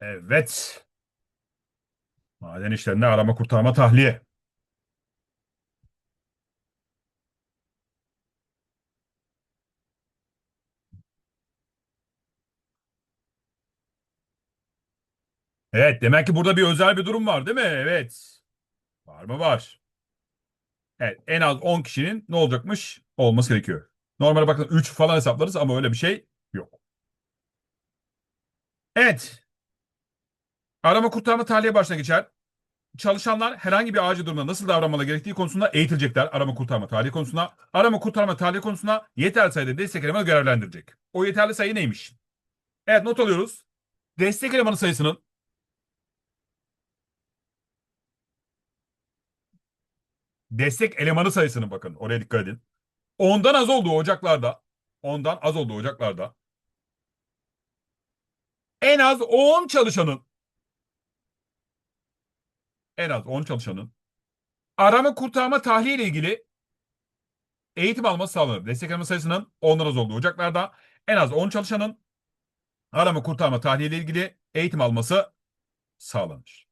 Evet. Maden işlerinde arama kurtarma tahliye. Evet, demek ki burada bir özel bir durum var değil mi? Evet. Var mı? Var. Evet, en az 10 kişinin ne olacakmış? Olması gerekiyor. Normalde bakın 3 falan hesaplarız ama öyle bir şey yok. Evet. Arama kurtarma tahliye başına geçer. Çalışanlar herhangi bir acil durumda nasıl davranmaları gerektiği konusunda eğitilecekler. Arama kurtarma tahliye konusunda. Arama kurtarma tahliye konusunda yeterli sayıda destek elemanı görevlendirecek. O yeterli sayı neymiş? Evet not alıyoruz. Destek elemanı sayısının destek elemanı sayısının bakın oraya dikkat edin. Ondan az olduğu ocaklarda ondan az olduğu ocaklarda en az 10 çalışanın en az 10 çalışanın arama kurtarma tahliye ile ilgili eğitim alması sağlanır. Destek eleme sayısının ondan az olduğu ocaklarda en az 10 çalışanın arama kurtarma tahliye ile ilgili eğitim alması sağlanır.